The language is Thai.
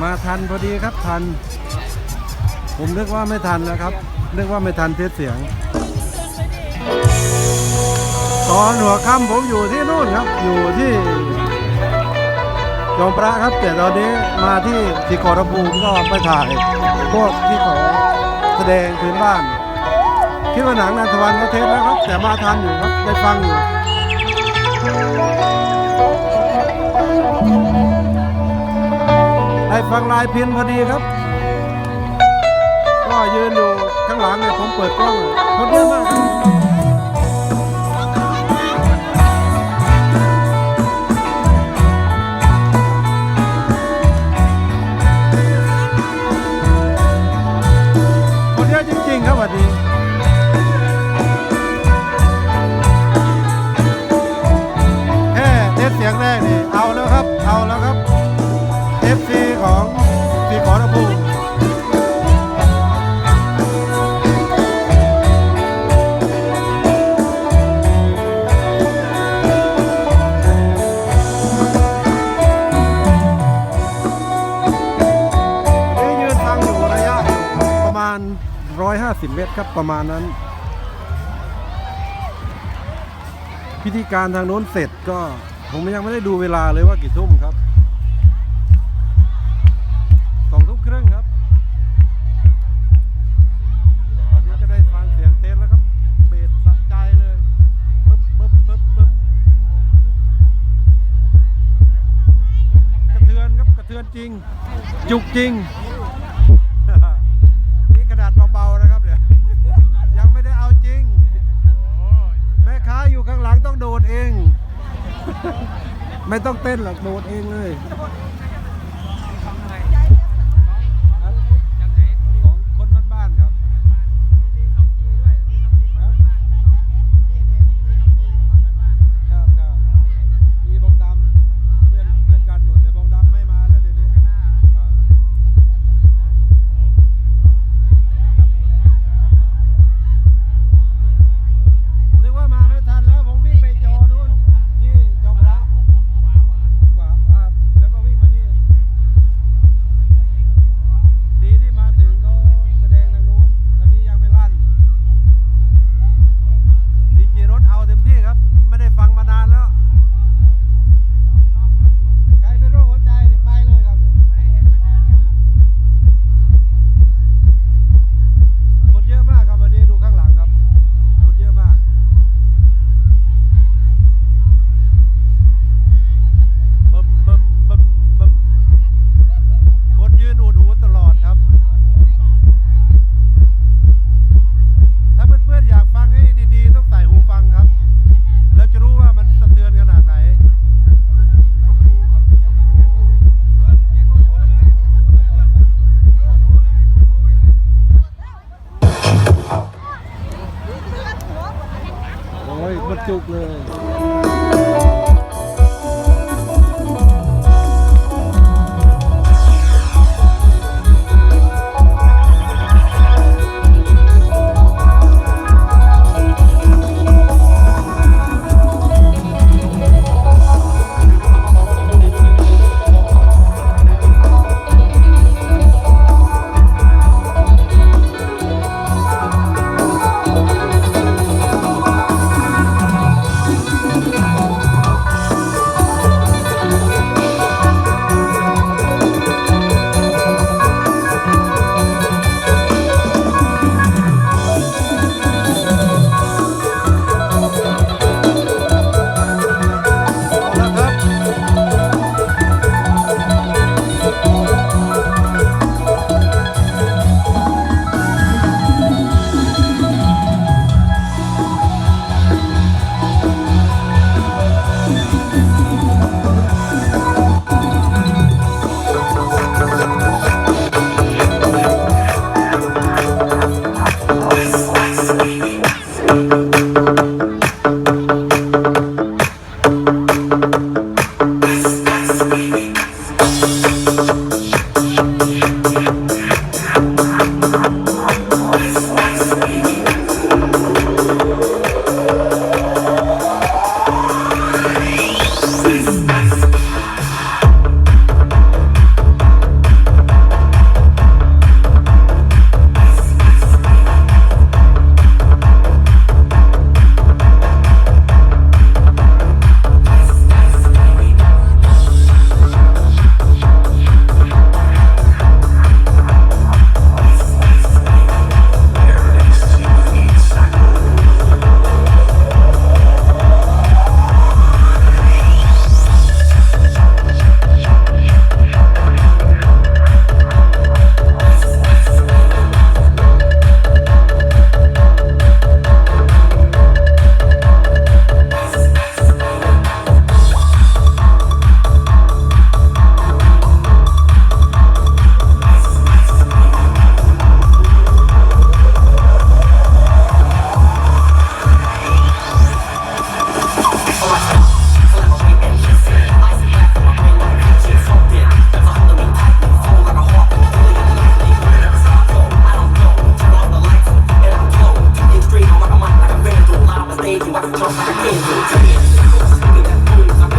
มาทันพอดีครับทัน ผมนึกว่าไม่ทันนะครับนึกว่าไม่ทันเทสเสียง ตอนหัวค่ำผมอยู่ที่นู่นครับ อยู่ที่จอมพระครับ แต่ตอนนี้มาที่ที่ขอรภูมิก็ไปถ่ายพวกที่ขอแสดงพื้นบ้านคิดว่าหนังนันทวันก็เทสแล้วครับ แต่มาทันอยู่ครับได้ฟังอยู่ ได้ฟังลายเพินพอดีครับ ก็ยืนอยู่ข้างหลังเนี่ยผมเปิดกล้องคนเยอะมากครับคนเยอะจริงๆครับวันนี้แค่เทสเสียงแรกนี่เอาแล้วครับ เอาแล้วครับ 150 เมตรครับประมาณนั้น พิธีการทางโน้นเสร็จก็ผมยังไม่ได้ดูเวลาเลยว่ากี่ทุ่มครับสองทุ่มครึ่งครับตอนนี้จะได้ฟังเสียงเทสแล้วครับเบสสะใจเลยปึ๊บปึ๊บปึ๊บปึ๊บกระเทือนครับกระเทือนจริง จุกจริง ไม่ต้องเต้นหรอกโดดเองเลย อ้ย